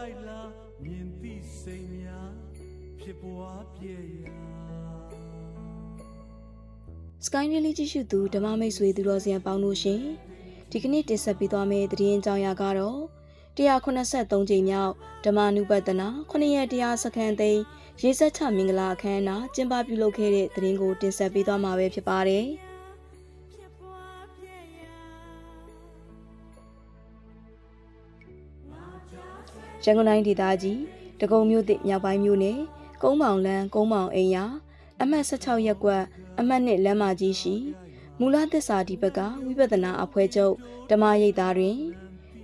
တိုးတိုက်လာမြင်သည့်စိတ်များဖြစ်ပွားပြည့်ရာ Sky Daily ကြည့်ရှုသူဓမ္မမိတ်ဆွေသူတော်စံပေါင်းလို့ရှင်ဒီကနေ့တင်ဆက်ပေးသွားမယ့်သတင်းအကြောင်းအရာကတော့183ကြိမ်မြောက်ဓမ္မနုပဒနာ9ရက်တရားစခန်းသိမ်းရေဆက်ချမင်္ဂလာအခမ်းအနားကျင်းပပြုလုပ်ခဲ့တဲ့သတင်းကိုတင်ဆက်ပေးသွားမှာပဲဖြစ်ပါတယ် ရန်ကုန်တိုင်းဒေသကြီးတကုံမြို့သစ်မြောက်ပိုင်းမြို့နယ်ကုန်းမောင်လန်းကုန်းမောင်အိမ်ယာအမှတ်16ရပ်ကွက်အမှတ်1လမ်းမကြီးရှိမူလသစ္စာဒီဘက်ကဝိပဿနာအဖွဲ့ချုပ်ဓမ္မရိပ်သားတွင်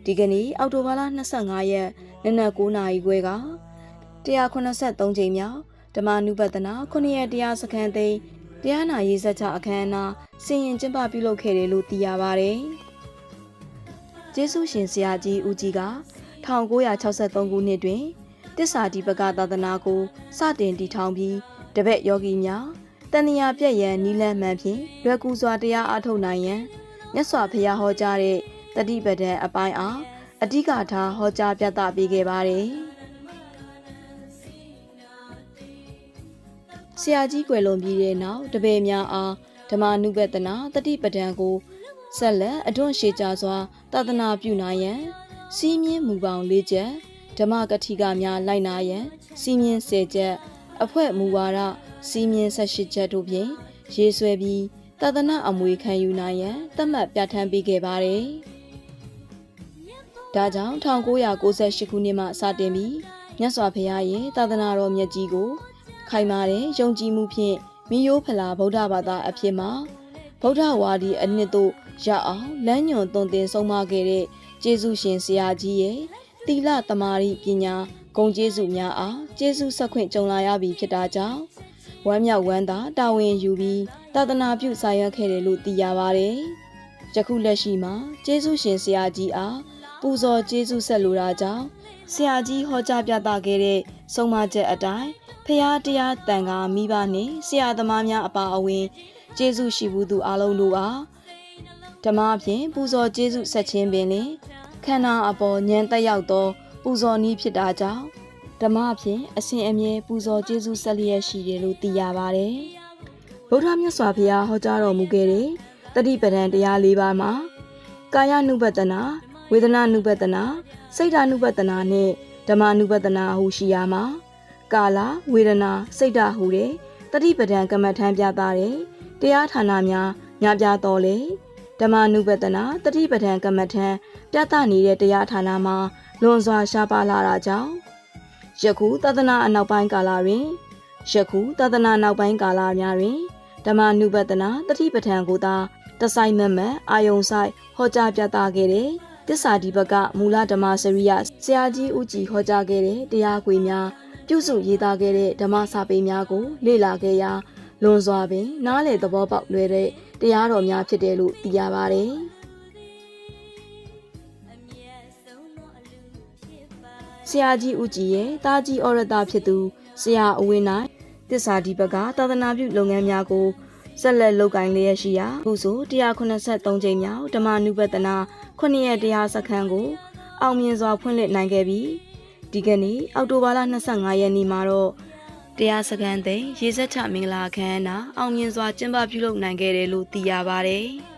ဒီကနေ့အောက်တိုဘာလ25ရက်နနက်9:00နာရီခွဲက183ကြိမ်မြောက်ဓမ္မနုပဒနာ9ရက်တရားစခန်းသိမ်းတရားနာရေးဆက်ချအခမ်းအနားစင်ရင်ကျင်းပပြုလုပ်ခဲ့တယ်လို့သိရပါတယ်။ကျေးဇူးရှင်ဆရာကြီးဦးကြီးက 1963ခုနှစ်တွင်တစ္ဆာဒီပကသာသနာကိုစတင်တည်ထောင်ပြီးတပည့်ယောဂီများတဏှာပြည့်ရန်နီလန်းမှန်ဖြင့်လွယ်ကူစွာတရားအားထုတ်နိုင်ရန်မြတ်စွာဘုရားဟောကြားတဲ့တတိပဒံအပိုင်းအားအဓိကထားဟောကြားပြသပေးခဲ့ပါတယ်။ဆရာကြီးကွယ်လွန်ပြီးတဲ့နောက်တပည့်များအားဓမ္မနုပဒနာတတိပဒံကိုဆက်လက်အထွန်းရှေကြစွာသာသနာပြုနိုင်ရန် စီးမြင့်မူပေါင်း၄ချက်ဓမ္မကတိကများလိုက်နာရန်စီးမြင့်၁၀ချက်အဖွဲ့မူဝါဒစီးမြင့်၁၈ချက်တို့ဖြင့်ရေးဆွဲပြီးသာသနာအမွေခံယူနိုင်ရန်သတ်မှတ်ပြဋ္ဌာန်းပေးခဲ့ပါတယ်။ဒါကြောင့်1998ခုနှစ်မှစတင်ပြီးမြတ်စွာဘုရားရဲ့သာသနာတော်မြတ်ကြီးကိုခိုင်မာတဲ့ယုံကြည်မှုဖြင့်မိယိုးဖလာဗုဒ္ဓဘာသာအဖြစ်မှာဗုဒ္ဓဝါဒီအနှစ်သို့ရောက်အောင်လမ်းညွန်သွန်သင်ဆုံးမခဲ့တဲ့ ကျေးဇူးရှင်ဆရာကြီးရဲ့သီလသမာဓိပညာဂုဏ်ကျေးဇူးများအားကျေးဇူးဆက်ခွင့်ကြုံလာရပြီဖြစ်တာကြောင့်ဝမ်းမြောက်ဝမ်းသာတာဝန်ယူပြီးသာသနာပြုစာရွက်ခဲ့တယ်လို့သိရပါတယ်။ယခုလက်ရှိမှာကျေးဇူးရှင်ဆရာကြီးအားပူဇော်ကျေးဇူးဆက်လိုတာကြောင့်ဆရာကြီးဟောကြားပြသခဲ့တဲ့ဆုံးမချက်အတိုင်းဖရာတရားတန်ခါမိဘနှင့်ဆရာသမားများအပါအဝင်ကျေးဇူးရှိဘူးသူအလုံးတို့အား ဓမ္မဖြင့်ပူဇော်ကျေးဇူးဆက်ခြင်းပင်လင်ခန္ဓာအပေါ်ဉာဏ်တက်ရောက်သောပူဇော်နည်းဖြစ်တာကြောင့်ဓမ္မဖြင့်အစဉ်အမြဲပူဇော်ကျေးဇူးဆက်လျက်ရှိတယ်လို့သိရပါတယ်။ဗုဒ္ဓမြတ်စွာဘုရားဟောကြားတော်မူခဲ့တဲ့တတိပဒံတရား၄ပါးမှာကာယ ानु ပတနာဝေဒနာ ानु ပတနာစိတ်ဓာ ानु ပတနာနဲ့ဓမ္မ ानु ပတနာဟုရှိရမှာကာလဝေဒနာစိတ်ဓာဟူတဲ့တတိပဒံကမ္မထံပြတာတဲ့တရားဌာနများညပြတော်လေ ဓမ္မ ानु ပတနာတတိပဒံကမ္မထံပြသနေတဲ့တရားဌာနမှာလွန်စွာရှားပါလာတာကြောင့်ယခုသဒ္ဒနာအနောက်ပိုင်းကာလတွင်ယခုသဒ္ဒနာနောက်ပိုင်းကာလများတွင်ဓမ္မ ानु ပတနာတတိပဒံကိုသာတဆိုင်မမတ်အာယုံဆိုင်ဟောကြားပြသခဲ့တဲ့တစ္ဆာဒီဘကမူလဓမ္မစရိယဆရာကြီးဦးကြည်ဟောကြားခဲ့တဲ့တရားခွေများပြုစုရေးသားခဲ့တဲ့ဓမ္မစာပေများကို လေ့လာခဲ့ရာလွန်စွာပင်နားလေသဘောပေါက်လွယ်တဲ့ တရားတော်များဖြစ်တယ်လို့သိရပါတယ်။ဆရာကြီးဦးကြည်ရဲ့တာကြီးဩရတဖြစ်သူဆရာအဝင်းနိုင်တစ္ဆာဒီဘကသာသနာပြုလုပ်ငန်းများကိုဆက်လက်လုပ်ကိုင်လျက်ရှိရာခုဆို183ကြိမ်မြောက်ဓမ္မနုပဒနာ9ရက်တရားစခန်းကို အောင်မြင်စွာဖွင့်လှစ်နိုင်ခဲ့ပြီးဒီကနေ့အောက်တိုဘာလ25ရက်နေ့မှာတော့ တရားစခန်းသိမ်းရေစက်ချမင်္ဂလာခမ်းနာအောင်မြင်စွာကျင်းပပြုလုပ်နိုင်ခဲ့တယ်လို့သိရပါတယ်။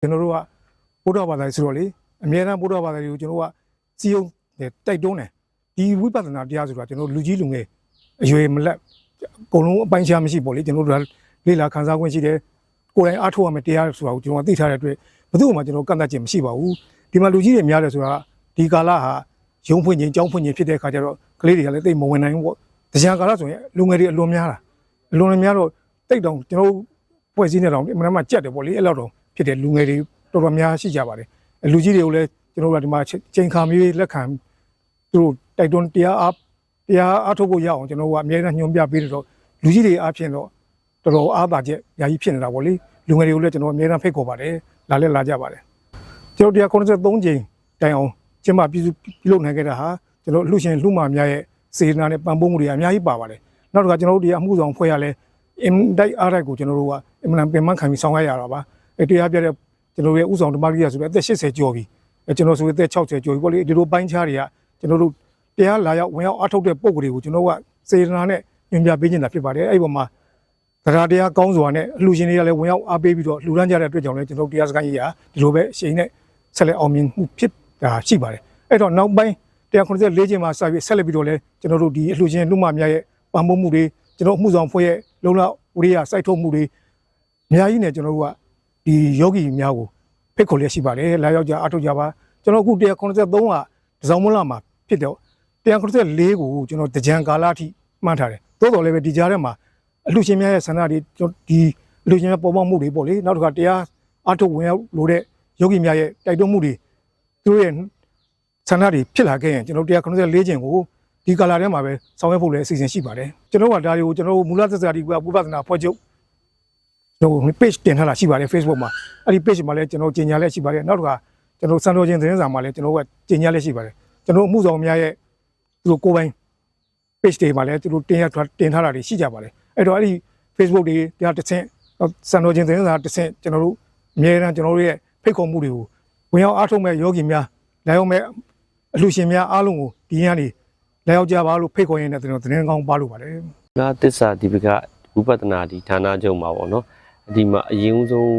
ကျွန်တော်တို့ကဗုဒ္ဓဘာသာဆိုတော့လေအမြဲတမ်းဗုဒ္ဓဘာသာတွေကိုကျွန်တော်တို့ကစီယုံတယ်တိုက်တွန်းတယ်ဒီဝိပဿနာတရားဆိုတာကျွန်တော်လူကြီးလူငယ်အရွယ်မလက်အကုန်လုံးအပိုင်းခြားမရှိပေါ့လေကျွန်တော်တို့ကလေ့လာခန်းစားခွင့်ရှိတယ်ကိုယ်တိုင်အားထုတ်ရမယ်တရားဆိုတာကိုကျွန်တော်သိထားတဲ့အတွက်ဘယ်သူမှကျွန်တော်ကန့်သတ်ခြင်းမရှိပါဘူး ဒီမှာလူကြီးတွေများတယ်ဆိုတာဒီကာလဟာရုံဖွင့်ခြင်းကြောင်းဖွင့်ခြင်းဖြစ်တဲ့အခါကျတော့ကလေးတွေကလည်းသိမဝင်နိုင်ဘူးပေါ့တရားကာလဆိုရင်လူငယ်တွေအလွန်များတာအလွန်များတော့တိတ်တောင်ကျွန်တော်ဖွဲ့စည်းနေတော့အမှန်မှကြက်တယ်ပေါ့လေအဲ့လောက်တော့ဖြစ်တဲ့လူငယ်တွေတော်တော်များရှိကြပါတယ်။လူကြီးတွေကိုလည်းကျွန်တော်တို့ကဒီမှာချိန်ခါမျိုးလက်ခံသူတို့တိုက်တွန်းတရားအားတရားအားထုတ်ဖို့ရအောင်ကျွန်တော်တို့ကအများကြီးညွှန်ပြပေးတော့လူကြီးတွေအားဖြင့်တော့တော်တော်အားသာချက်ယာကြီးဖြစ်နေတာပေါ့လေလူငယ်တွေကိုလည်းကျွန်တော်အများကြီးဖိတ်ခေါ်ပါတယ်လာလဲလာကြပါတယ် ကျွန်တော်တရား93ကြိမ်တိုင်အောင်ကျင်းပပြုပြုလုပ်နိုင်ခဲ့တာဟာကျွန်တော်လှူရှင်လှူမာများရဲ့စေတနာနဲ့ပံ့ပိုးမှုတွေအများကြီးပါပါတယ်နောက်တစ်ခါကျွန်တော်တို့ဒီအမှုဆောင်ဖွဲ့ရလဲအင်တိုက်အားတိုက်ကိုကျွန်တော်တို့ကအင်မတန်ပင်ပန်းခံပြီးဆောင်ရွက်ရတာပါအဲတရားပြတဲ့ကျွန်တော်တို့ရဲ့ဥဆောင်ဓမ္မရိယဆိုတဲ့အသက်80ကျော်ပြီအဲကျွန်တော်ဆိုအသက်60ကျော်ပြီပေါ့လေဒီလိုပိုင်းခြားတွေကကျွန်တော်တို့တရားလာရောက်ဝင်ရောက်အားထုတ်တဲ့ပုံကိုယ်တွေကိုကျွန်တော်တို့ကစေတနာနဲ့ညွှန်ပြပေးနေတာဖြစ်ပါတယ်အဲ့ဒီပေါ်မှာတရားတရားကောင်းစွာနဲ့အလှူရှင်တွေကလည်းဝင်ရောက်အားပေးပြီးတော့လှူဒန်းကြတဲ့အတွက်ကြောင့်လည်းကျွန်တော်တို့တရားစခန်းကြီးကဒီလိုပဲအချိန်နဲ့ ဆက်လက်အောင်မြင်မှုဖြစ်တာရှိပါတယ်အဲ့တော့နောက်ပိုင်း194ကျင်းမှာစပြီးဆက်လက်ပြီးတော့လည်းကျွန်တော်တို့ဒီအလှူရှင်လူမများရဲ့ပံ့ပိုးမှုတွေကျွန်တော်အမှုဆောင်ဖွဲ့ရဲ့လုံလောက်ဝရိယစိုက်ထုတ်မှုတွေအများကြီးနဲ့ကျွန်တော်တို့ကဒီယောဂီများကိုဖိတ်ခေါ်လျက်ရှိပါတယ်လာရောက်ကြအားထုတ်ကြပါကျွန်တော်အခု193ကတစောင်းမလားမှာဖြစ်တော့194ကိုကျွန်တော်တကြံကာလအထိမှန်းထားတယ်သို့တော်လည်းပဲဒီကြားထဲမှာအလှူရှင်များရဲ့ဆန္ဒတွေကျွန်တော်ဒီအလှူရှင်များပေါ်ပေါက်မှုတွေပေါ့လေနောက်တစ်ခါတရားအားထုတ်ဝင်ရောက်လို့တဲ့ ယောဂီများရဲ့တိုက်တွန်းမှုတွေသူတို့ရဲ့ဆန္ဒတွေဖြစ်လာခဲ့ရင်ကျွန်တော်တို့194ကျင်ကိုဒီကာလာထဲမှာပဲဆောင်ရွက်ဖို့လည်းအစီအစဉ်ရှိပါတယ်ကျွန်တော်ကဒါတွေကိုကျွန်တော်တို့မူလသစ္စာတိကဝိပဿနာဖွဲ့ချုပ်ကျွန်တော် page တင်ထားတာရှိပါတယ် Facebook မှာအဲ့ဒီ page မှာလည်းကျွန်တော်ကြီးညာလည်းရှိပါတယ်နောက်တစ်ခါကျွန်တော်စံတော်ချင်းသတင်းစာမှာလည်းကျွန်တော်ကကြီးညာလည်းရှိပါတယ်ကျွန်တော်အမှုဆောင်များရဲ့သူတို့ကိုယ်ပိုင် page တွေမှာလည်းသူတို့တင်ရတင်ထားတာတွေရှိကြပါတယ်အဲ့တော့အဲ့ဒီ Facebook တွေတရားတစ်ဆင့်စံတော်ချင်းသတင်းစာတစ်ဆင့်ကျွန်တော်တို့အများအားကျွန်တော်တို့ရဲ့ ဖိတ်ခေါ်မှုတွေကိုဝင်ရောက်အားထုတ်မဲ့ယောဂီများလာရောက်မဲ့အလှရှင်များအားလုံးကိုဒီညနေလက်ရောက်ကြပါလို့ဖိတ်ခေါ်ရင်းနဲ့ကျွန်တော်သတင်းကောင်းပါလို့ပါတယ်ငါတစ္ဆာဒီပကဝိပဿနာဒီဌာနချုပ်မှာပေါ့နော်အဒီမှာအရင်ဦးဆုံး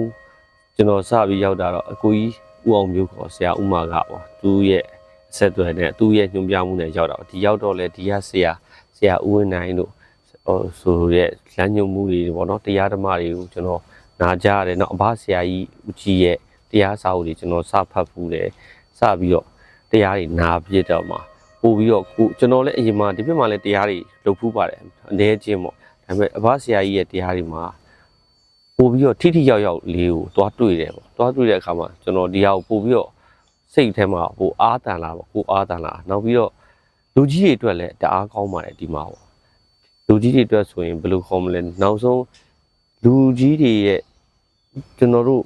ကျွန်တော်စပြီးရောက်တာတော့အကိုကြီးဦးအောင်မျိုးခေါ်ဆရာဦးမာကပေါ့သူရဲ့အဆက်အသွယ်နဲ့သူရဲ့ညွှန်ပြမှုနဲ့ရောက်တာပေါ့ဒီရောက်တော့လေဒီကဆရာဆရာဦးဝင်းနိုင်တို့ဟိုဆိုရဲ့လမ်းညွှန်မှုတွေပေါ့နော်တရားဓမ္မတွေကိုကျွန်တော်နာကြားရတယ်နော်အဘဆရာကြီးဦးကြီးရဲ့ တရားစာအုပ်တွေကျွန်တော်စဖတ်ဖူးတယ်စပြီးတော့တရားတွေနာပြစ်တော့မှာပို့ပြီးတော့ကိုကျွန်တော်လည်းအရင်မှဒီဘက်မှာလည်းတရားတွေလုပ်ဖူးပါတယ်အနေချင်းပေါ့ဒါပေမဲ့အဘဆရာကြီးရဲ့တရားတွေမှာပို့ပြီးတော့ထိထိရောက်ရောက်လေးကိုတွားတွေ့တယ်ပေါ့တွားတွေ့တဲ့အခါမှာကျွန်တော်ဒီဟာကိုပို့ပြီးတော့စိတ်ထဲမှာဟိုအားတန်လာပေါ့ကိုအားတန်လာနောက်ပြီးတော့လူကြီးတွေအတွက်လည်းတအားကောင်းပါတယ်ဒီမှာပေါ့လူကြီးတွေအတွက်ဆိုရင်ဘယ်လိုခေါ်မလဲနောက်ဆုံးလူကြီးတွေရဲ့ကျွန်တော်တို့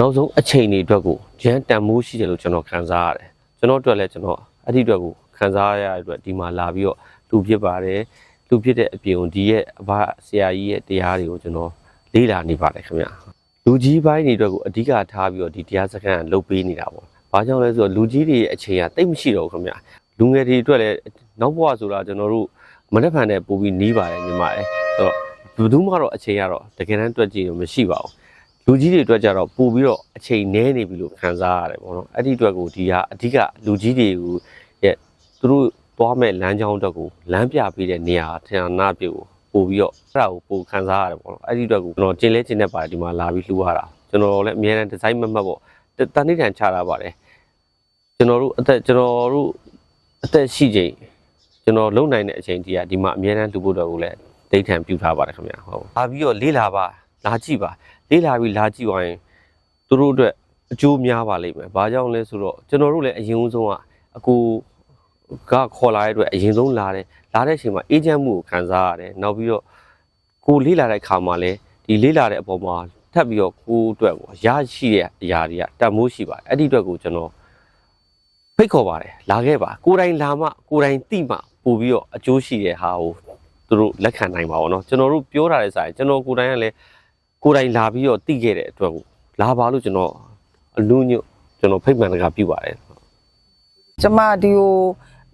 နောက်ဆုံးအချိန်တွေအတွက်ကိုရန်တန်မိုးရှိတယ်လို့ကျွန်တော်ခံစားရတယ်ကျွန်တော်အတွက်လည်းကျွန်တော်အဲ့ဒီအတွက်ကိုခံစားရတဲ့အတွက်ဒီမှာလာပြီးတော့လူဖြစ်ပါတယ်လူဖြစ်တဲ့အပြင်ကိုဒီရဲ့အဘဆရာကြီးရဲ့တရားတွေကိုကျွန်တော်လေ့လာနေပါတယ်ခင်ဗျလူကြီးပိုင်းတွေအတွက်ကိုအဓိကထားပြီးတော့ဒီတရားစခန်းကလုပ်ပေးနေတာပေါ့ဘာကြောင့်လဲဆိုတော့လူကြီးတွေရဲ့အချိန်ကတိတ်မရှိတော့ဘူးခင်ဗျလူငယ်တွေအတွက်လည်းနောက်ဘဝဆိုတာကျွန်တော်တို့မနေ့ဖန်နဲ့ပို့ပြီးနီးပါတယ်ညီမလေးဆိုတော့ဘယ်သူမှတော့အချိန်ကတော့တကယ်တမ်းတွက်ကြည့်လို့မရှိပါဘူး လူကြီးတွေအတွက်ကြတော့ပို့ပြီးတော့အချိန်နည်းနေပြီလို့ခံစားရတယ်ပေါ့နော်အဲ့ဒီအတွက်ကိုဒီကအဓိကလူကြီးတွေကိုရဲ့သူတို့သွားမဲ့လမ်းကြောင်းအတွက်ကိုလမ်းပြပေးတဲ့နေရာဌာနပြုတ်ကိုပို့ပြီးတော့အဲ့ဒါကိုပို့ခံစားရတယ်ပေါ့နော်အဲ့ဒီအတွက်ကိုကျွန်တော်ကျင်လဲကျင်တဲ့ပါတယ်ဒီမှာလာပြီးလှူရတာကျွန်တော်လည်းအများနဲ့ဒီဇိုင်းမတ်မတ်ပေါ့တတနေ့တန်ချတာပါတယ်ကျွန်တော်တို့အသက်ကျွန်တော်တို့အသက်ရှိချိန်ကျွန်တော်လုံနိုင်တဲ့အချိန်ကြီးကဒီမှာအများနဲ့လှူဖို့တော့ကိုလည်းဒိဋ္ဌံပြုထားပါတယ်ခင်ဗျာဟုတ်လာပြီးတော့လေးလာပါ လာကြည့်ပါလေးလာပြီးလာကြည့်သွားရင်သူတို့အတွက်အကျိုးများပါလိမ့်မယ်။ဘာကြောင့်လဲဆိုတော့ကျွန်တော်တို့လည်းအရင်ဆုံးကအကူကခေါ်လာတဲ့အတွက်အရင်ဆုံးလာတယ်။လာတဲ့အချိန်မှာအေဂျင့်မှုကိုခံစားရတယ်။နောက်ပြီးတော့ကိုလေးလာတဲ့ခါမှာလည်းဒီလေးလာတဲ့အပေါ်မှာထပ်ပြီးတော့ကိုအတွက်ပေါ့ရရှိတဲ့အရာတွေကတန်မိုးရှိပါတယ်။အဲ့ဒီအတွက်ကိုကျွန်တော်ဖိတ်ခေါ်ပါတယ်။လာခဲ့ပါ။ကိုယ်တိုင်လာမှကိုယ်တိုင်သိမှပို့ပြီးတော့အကျိုးရှိတဲ့ဟာကိုသူတို့လက်ခံနိုင်ပါဘောနော်။ကျွန်တော်တို့ပြောတာလည်းဆိုင်ကျွန်တော်ကိုယ်တိုင်ကလည်း ကိုယ်တိုင်လာပြီးတော့တိခဲ့တဲ့အတွက်ကိုလာပါလို့ကျွန်တော်အလူညွတ်ကျွန်တော်ဖိတ်မှန်တကာပြုပါတယ်ကျမဒီကို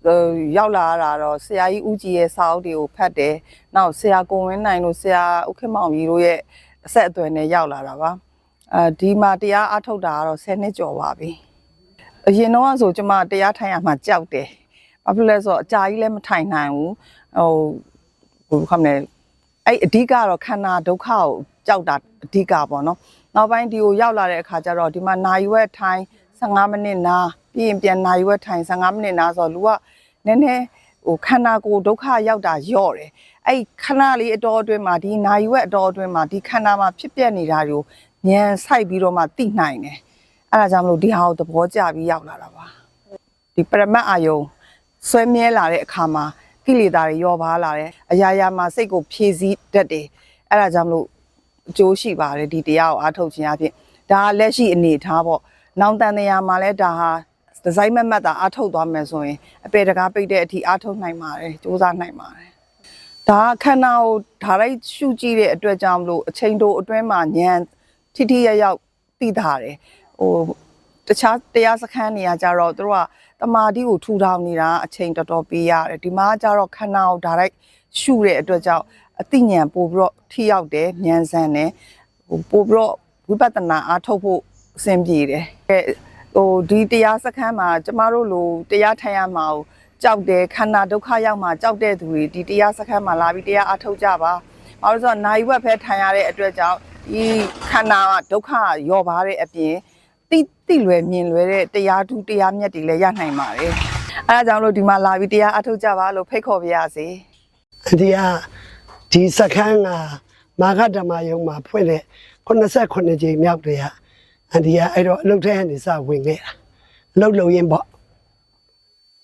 ဟိုရောက်လာရတာတော့ဆရာကြီးဦးကြည်ရဲ့စာအုပ်တွေကိုဖတ်တယ်။နောက်ဆရာကိုဝင်းနိုင်တို့ဆရာဦးခင်မောင်ကြီးတို့ရဲ့အဆက်အသွယ်နဲ့ရောက်လာတာပါ။အဲဒီမှာတရားအထုတ်တာကတော့10နှစ်ကျော်ပါပြီ။အရင်တော့ဆိုကျမတရားထိုင်ရမှာကြောက်တယ်။ဘာဖြစ်လဲဆိုတော့အကြာကြီးလည်းမထိုင်နိုင်ဘူး။ဟိုဘယ်လိုခေါမလဲအဲ့အဓိကတော့ခန္ဓာဒုက္ခကို ကြောက်တာအဓိကပေါ့နော်။နောက်ပိုင်းဒီကိုရောက်လာတဲ့အခါကျတော့ဒီမှာနာယူဝက်ထိုင်15မိနစ်နာပြီးရင်ပြန်နာယူဝက်ထိုင်15မိနစ်နာဆိုတော့လူကနည်းနည်းဟိုခန္ဓာကိုယ်ဒုက္ခရောက်တာယော့တယ်အဲ့ခဏလေးအတော်အတွင်းမှာဒီနာယူဝက်အတော်အတွင်းမှာဒီခန္ဓာမှာဖြစ်ပျက်နေတာတွေကိုဉာဏ်ဆိုင်ပြီးတော့မှသိနိုင်တယ်အဲ့ဒါကြောင့်မလို့ဒီဟာကိုသဘောကျပြီးရောက်လာတာပါဒီပရမတ်အာယုံဆွဲမြဲလာတဲ့အခါမှာကိလေသာတွေယော့ပါလာတယ်အရာရာမှာစိတ်ကိုဖြည့်ဆည်းတတ်တယ်အဲ့ဒါကြောင့်မလို့ အကျိုးရှိပါတယ်ဒီတရားကိုအားထုတ်ခြင်းအပြင်ဒါကလက်ရှိအနေအထားပေါ့နောင်တန်တရားမှာလည်းဒါဟာဒီဇိုင်းမတ်မတ်တာအားထုတ်သွားမယ်ဆိုရင်အပေတကားပိတ်တဲ့အထိအားထုတ်နိုင်ပါတယ်စူးစမ်းနိုင်ပါတယ်ဒါကခန္ဓာကိုဓာတ်လိုက်ရှုကြည့်တဲ့အတွက်ကြောင့်မလို့အချိန်တိုအတွင်းမှာဉာဏ်ထိထိရရောက်သိတာတယ်ဟိုတခြားတရားစခန်းနေရာကြတော့သူတို့ကတမာတိကိုထူထောင်နေတာအချိန်တော်တော်ပေးရတယ်ဒီမှာကြတော့ခန္ဓာကိုဓာတ်လိုက်ရှုတဲ့အတွက်ကြောင့် အသိဉာဏ်ပို့ပြီးတော့ထိရောက်တယ်ဉာဏ်ဆန်တယ်ဟိုပို့ပြီးတော့ဝိပဿနာအားထုတ်ဖို့အဆင်ပြေတယ်အဲဟိုဒီတရားစခန်းမှာကျမတို့လိုတရားထိုင်ရမှာကိုကြောက်တယ်ခန္ဓာဒုက္ခရောက်မှကြောက်တဲ့သူတွေဒီတရားစခန်းမှာလာပြီးတရားအထုတ်ကြပါ။ဘာလို့လဲဆိုတော့နိုင်ဝက်ဖဲထိုင်ရတဲ့အတွက်ကြောင့်ဒီခန္ဓာကဒုက္ခရောပါတဲ့အပြင်တိတိလွယ်မြင်လွယ်တဲ့တရားထူးတရားမြတ်တွေလည်းရနိုင်ပါတယ်။အဲဒါကြောင့်လို့ဒီမှာလာပြီးတရားအထုတ်ကြပါလို့ဖိတ်ခေါ်ပါရစေ။အဒီက ဒီစခန်းကမာဂဓမ္မယုံမှာဖွင့်တဲ့89ကြိမ်မြောက်တည်းကအဒီကအဲ့တော့အလုတ်ထဲကနေစဝင်ခဲ့တာအလုတ်လုံရင်ပေါ့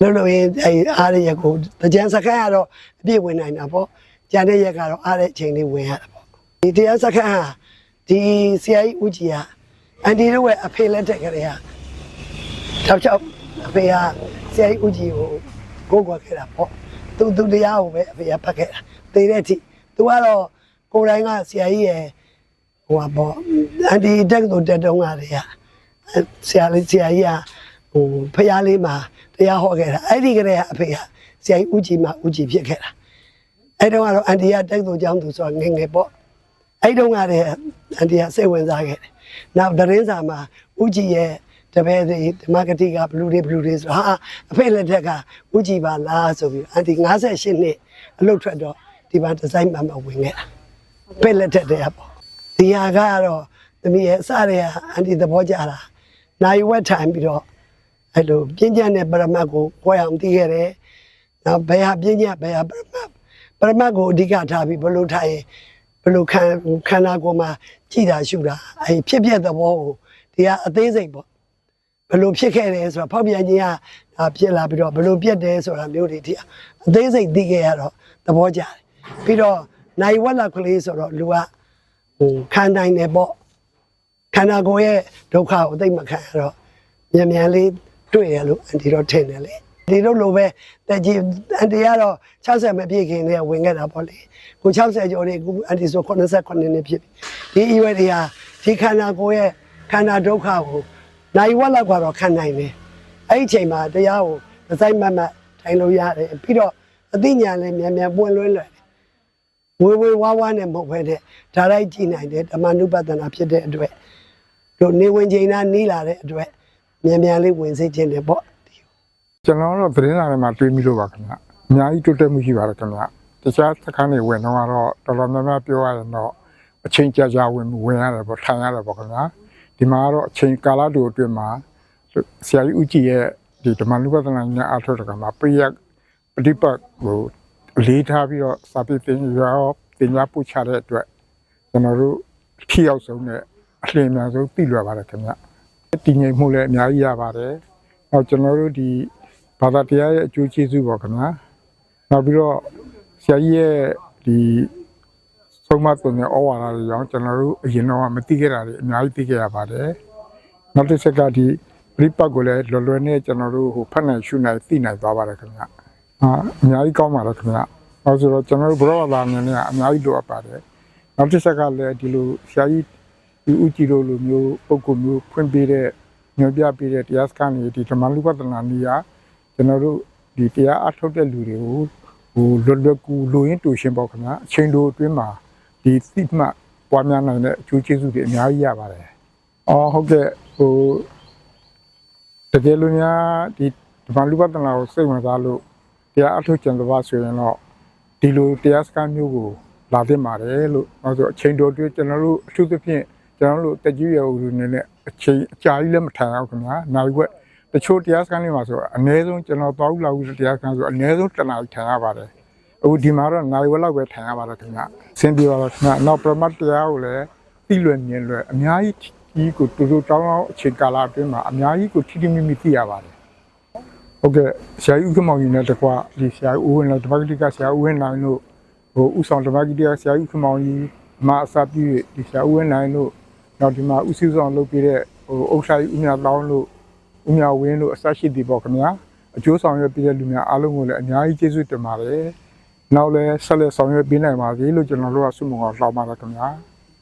လုံလုံရင်အဲ့အားရရက်ကိုတကြံစခန်းကတော့အပြည့်ဝင်နိုင်တာပေါ့ကြံတဲ့ရက်ကတော့အားတဲ့အချိန်လေးဝင်ရတာပေါ့ဒီတရားစခန်းဟာဒီဆရာကြီးဦးကြီးကအန်ဒီတို့ရဲ့အဖေလက်ထက်ကလေးကတောက်ချောက်အဖေကဆရာကြီးဦးကြီးကိုကိုယ်ကွယ်ခဲ့တာပေါ့သူသူတရားကိုပဲအဖေကဖတ်ခဲ့တာသေတဲ့အထိ သူကတော့ကိုယ်တိုင်ကဆရာကြီးရဲ့ဟိုပါပေါ့အန်ဒီတက်ကိုတက်တုံးကတည်းကဆရာလေးဆရာကြီးကဟိုဖះလေးမှာတရားဟောခဲ့တာအဲ့ဒီကလေးကအဖေကဆရာကြီးဦးကြီးမှာဦးကြီးဖြစ်ခဲ့တာအဲ့တော့ကတော့အန်ဒီကတက်ကိုကျောင်းသူဆိုတော့ငယ်ငယ်ပေါ့အဲ့တုန်းကတည်းကအန်ဒီကစိတ်ဝင်စားခဲ့တယ်နောက်တရင်စာမှာဦးကြီးရဲ့တပည့်တွေဓမ္မဂတိကဘလူတွေဘလူတွေဆိုဟာအဖေလက်ထက်ကဦးကြည်ပါလားဆိုပြီးအန်တီ58နှစ်အလုပ်ထွက်တော့ ဒီမှာဒီဇိုင်းမှမဝင်ခဲ့တာအဖေလက်ထက်တည်းကပေါ့ဒီဟာကတော့သမီးရဲ့အစတွေကအန်တီသဘောကျတာနိုင်ဝက်ထိုင်ပြီးတော့အဲ့လိုပြင်းကျက်တဲ့ပရမတ်ကိုကိုယ်အောင်သိခဲ့တယ်နောက်ဘယ်ဟာပြင်းကျက်ဘယ်ဟာပရမတ်ပရမတ်ကိုအဓိကထားပြီးဘယ်လိုထိုင်ဘယ်လိုခံခန္ဓာကိုယ်မှာကြည်တာရှုတာအဲ့ဖြစ်ဖြစ်သဘောကိုဒီကအသေးစိတ်ပေါ့ဘယ်လိုဖြစ်ခဲ့တယ်ဆိုတော့ဖောက်ပြန်ခြင်းကဒါဖြစ်လာပြီးတော့ဘယ်လိုပြတ်တယ်ဆိုတာမျိုးတွေဒီအသေးစိတ်သိခဲ့ရတော့သဘောကျတယ် ပြီးတော့နိုင်ဝက်လက်ကလေးဆိုတော့လူကဟိုခံနိုင်တယ်ပေါ့ခန္ဓာကိုယ်ရဲ့ဒုက္ခကိုသိမ့်မခံရတော့မြန်မြန်လေးတွေ့ရလို့အန်တီတော့ထင်တယ်လေဒီလိုလိုပဲတက်ကြီးအန်တီကတော့60မပြည့်ခင်တည်းကဝင်ခဲ့တာပေါ့လေကို60ကျော်လေးကိုအန်တီဆို89နှစ်ဖြစ်ပြီဒီအရွယ်တွေဟာဒီခန္ဓာကိုယ်ရဲ့ခန္ဓာဒုက္ခကိုနိုင်ဝက်လောက်ကတော့ခံနိုင်တယ်အဲ့ဒီအချိန်မှာတရားကိုဒီဇိုင်းမတ်မတ်ထိုင်လို့ရတယ်ပြီးတော့အသိဉာဏ်လည်းမြန်မြန်ပွင့်လွှဲလွယ်တယ် ဝေဝေဝါးဝါးနဲ့မဟုတ်ဘဲတဲ့ဒါလိုက်ကြည့်နိုင်တယ်ဓမ္မနုပဒနာဖြစ်တဲ့အတွက်တို့နေဝင်ချိန်နာနီးလာတဲ့အတွက်မြန်မြန်လေးဝင်စေခြင်းတယ်ပေါ့ကျွန်တော်တို့သတင်းစာထဲမှာတွေးမိလို့ပါခင်ဗျအများကြီးတိုးတက်မှုရှိပါတယ်ခင်ဗျတခြားစခန်းတွေဝင်တော့ကတော့တော်တော်များများပြောရရင်တော့အချိန်ကြာကြာဝင်ဝင်ရတယ်ပေါ့ထိုင်ရတယ်ပေါ့ခင်ဗျဒီမှာကတော့အချိန်ကာလတူအတွင်းမှာဆရာကြီးဦးကြည်ရဲ့ဒီဓမ္မလူပဒနာညာအားထုတ်တဲ့ကမှာပြရပฏิပတ်ကိုအ လေးထားပြီးတော့စာပေသင်ရောတင်ညာပို့ချတဲ့အတွက်ကျွန်တော်တို့ထိရောက်ဆုံးနဲ့အလင်းအမြန်ဆုံးပြလွယ်ပါတယ်ခင်ဗျတည်ငြိမ်မှုလည်းအများကြီးရပါတယ်နောက်ကျွန်တော်တို့ဒီဘာသာတရားရဲ့အကျိုးကျေးဇူးပေါ့ခင်ဗျာနောက်ပြီးတော့ဆရာကြီးရဲ့ဒီဆုံးမသွန်တဲ့ဩဝါဒတွေကြောင့်ကျွန်တော်တို့အရင်တော့မသိခဲ့တာတွေအများကြီးသိခဲ့ရပါတယ်နောက်တစ်ချက်ကဒီပြိပတ်ကိုလည်းလွယ်လွယ်နဲ့ကျွန်တော်တို့ဟိုဖတ်နိုင်ရှုနိုင်သိနိုင်သွားပါတယ်ခင်ဗျာ အာအများကြီးကောင်းပါတယ်ခင်ဗျာနောက်ဆိုတော့ကျွန်တော်တို့ဘရောဘာမြန်နေအများကြီးလိုအပ်ပါတယ်နောက်တစ်ချက်ကလည်းဒီလိုဆရာကြီးဒီဦးကြည်တို့လိုမျိုးပုံကုမျိုးဖွင့်ပေးတဲ့ညွှန်ပြပေးတဲ့တရားစခန်းတွေဒီဓမ္မလူပဒနာနေရာကျွန်တော်တို့ဒီတရားအထုတ်တဲ့လူတွေကိုဟိုလွတ်လွတ်ကူလိုရင်းတူရှင်ပေါ့ခင်ဗျာအချိန်တိုအတွင်းမှာဒီသိမှတ်ပွားများနိုင်တဲ့အကျိုးကျေးဇူးတွေအများကြီးရပါတယ်။အော်ဟုတ်ကဲ့ဟိုတကယ်လို့များဒီဒီမှာလူပဒနာကိုစိတ်ဝင်စားလို့ တရားအထုတ်ကြံသဘာဆိုရင်တော့ဒီလိုတရားစခန်းမျိုးကိုလာသင့်ပါတယ်လို့နောက်ဆိုအချိန်တိုအတွင်းကျွန်တော်တို့အထူးသဖြင့်ကျွန်တော်တို့တက်ကြီးရွယ်ဦးတွေနဲ့အချိန်အကြာကြီးလည်းမထိုင်အောင်ခင်ဗျာနောက်ွက်တချို့တရားစခန်းတွေမှာဆိုအနည်းဆုံးကျွန်တော်သွားဦးလာဦးတရားစခန်းဆိုအနည်းဆုံးတစ်နာရီထိုင်ရပါတယ်အခုဒီမှာတော့နိုင်ဝက်လောက်ပဲထိုင်ရပါတယ်ခင်ဗျဆင်းပြေပါတော့ခင်ဗျနောက်ပရမတ်တရားကိုလည်းသိလွယ်မြင်လွယ်အများကြီးကြီးကိုတူတူတောင်းတောင်းအချိန်ကာလအတွင်းမှာအများကြီးကိုထိထိမိမိသိရပါတယ် ဟုတ်ကဲ့ဆရာကြီးဦးခမောင်ကြီးနဲ့တကွာဒီဆရာဦးဝင်းလည်းဓမ္မဂတိကဆရာဦးဝင်းနိုင်တို့ဟိုဥဆောင်ဓမ္မဂတိကဆရာဦးခမောင်ကြီးအမအစပြုဒီဆရာဦးဝင်းနိုင်တို့နောက်ဒီမှာဥစည်းဆောင်လုပ်ပြတဲ့ဟိုဥက္စာကြီးဦးမြတောင်းတို့ဦးမြဝင်းတို့အဆက်ရှိသည်ပေါ့ခင်ဗျာအကျိုးဆောင်ရွက်ပေးတဲ့လူများအားလုံးကိုလည်းအများကြီးကျေးဇူးတင်ပါတယ်နောက်လည်းဆက်လက်ဆောင်ရွက်ပေးနိုင်ပါစေလို့ကျွန်တော်တို့ကဆုမွန်ကောင်းလှောက်ပါတယ်ခင်ဗျာ